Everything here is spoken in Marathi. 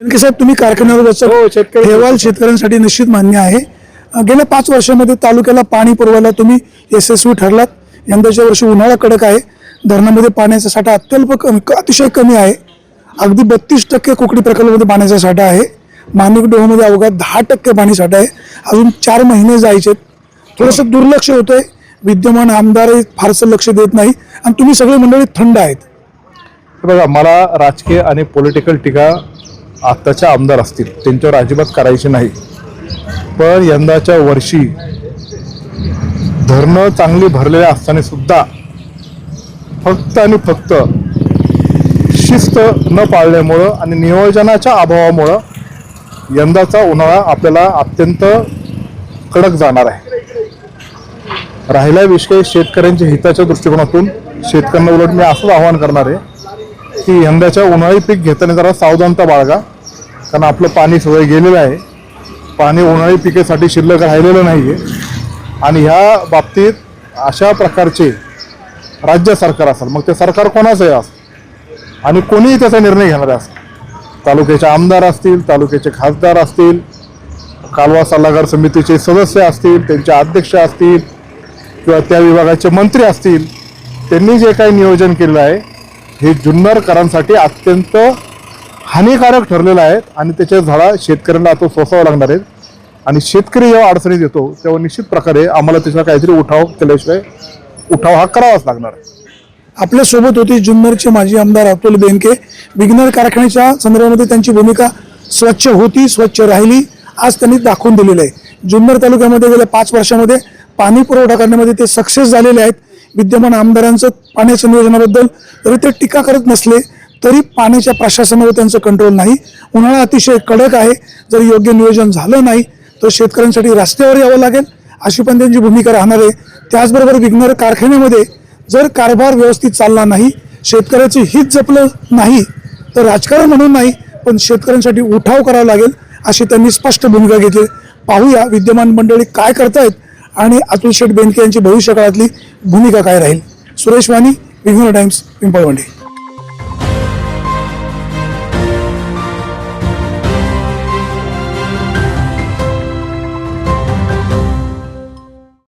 की साहेब तुम्ही कारखान्यावर हो, हेवाल शेतकऱ्यांसाठी निश्चित मान्य आहे. गेल्या पाच वर्षामध्ये तालुक्याला पाणी पुरवायला तुम्ही यशस्वी ठरलात. यंदाच्या वर्षी उन्हाळा कडक आहे. धरणामध्ये पाण्याचा साठा अत्यल्प कमी अतिशय कमी आहे. अगदी बत्तीस टक्के कुकडी प्रकल्पामध्ये पाण्याचा साठा आहे. माणिक डोहामध्ये अवघात दहा टक्के पाणी साठा आहे. अजून चार महिने जायचे थोडंसं दुर्लक्ष होतंय. विद्यमान आमदारही फारसं लक्ष देत नाही. आणि तुम्ही सगळे मंडळी थंड आहेत. हे बघा मला राजकीय आणि पॉलिटिकल टीका आत्ताच्या आमदार असतील. त्यांच्यावर अजिबात करायची नाही. पण यंदाच्या वर्षी धरणं चांगली भरलेली असताना सुद्धा फक्त आणि फक्त शिस्त न पाळल्यामुळं आणि नियोजनाच्या अभावामुळं यंदाचा उन्हाळा आपल्याला अत्यंत कडक जाणार आहे. राहिला विषय शेतकऱ्यांच्या हिताच्या दृष्टिकोनातून शेतकऱ्यांना उलट मी असंच आवाहन करणार आहे की यंदाच्या उन्हाळी पीक घेताना जरा सावधानता बाळगा. कारण आपलं पाणी सगळं गेलेलं आहे. पाणी उन्हाळी पिकेसाठी शिल्लक राहिलेलं नाही आहे आणि ह्या बाबतीत अशा प्रकारचे राज्य सरकार असेल मग ते सरकार कोणाचंही असं आणि कोणीही त्याचा निर्णय घेणारे असं तालुक्याचे आमदार असतील तालुक्याचे खासदार असतील कालवा सल्लागार समितीचे सदस्य असतील त्यांचे अध्यक्ष असतील किंवा त्या विभागाचे मंत्री असतील त्यांनी जे काही नियोजन केलेलं आहे हे जुन्नरकरांसाठी अत्यंत हानिकारक ठरलेला आहे आणि त्याच्या झाडा शेतकऱ्यांना आता सोसावं लागणार आहेत. आणि शेतकरी जेव्हा अडचणीत येतो तेव्हा निश्चित प्रकारे आम्हाला त्याचा काहीतरी उठाव केल्याशिवाय उठाव हा करावाच लागणार आहे. आपल्यासोबत जुन्नरचे माजी आमदार अतुल बेनके. विघ्नर कारखान्याच्या संदर्भामध्ये त्यांची भूमिका स्वच्छ होती स्वच्छ राहिली आज त्यांनी दाखवून दिलेलं आहे. जुन्नर तालुक्यामध्ये गेल्या पाच वर्षामध्ये पाणी पुरवठा करण्यामध्ये ते सक्सेस झालेले आहेत. विद्यमान आमदारांचं पाण्याच्या नियोजनाबद्दल तरी ते टीका करत नसले तरी पाण्याच्या प्रशासनावर त्यांचं कंट्रोल नाही. उन्हाळा अतिशय कडक आहे. जर योग्य नियोजन झालं नाही तर शेतकऱ्यांसाठी रस्त्यावर यावं लागेल अशी पण त्यांची भूमिका राहणार आहे. त्याचबरोबर विघ्नर कारखान्यामध्ये जर कारभार व्यवस्थित चालला नाही शेतकऱ्याचं हित जपलं नाही तर राजकारण म्हणून नाही पण शेतकऱ्यांसाठी उठाव करावा लागेल अशी त्यांनी स्पष्ट भूमिका घेतली. पाहूया विद्यमान मंडळी काय करतायत आणि अतुल शेठ बेनके यांची भविष्यकाळातली भूमिका काय राहील. सुरेश वाणी विघ्नर टाइम्स पिंपळवंडी.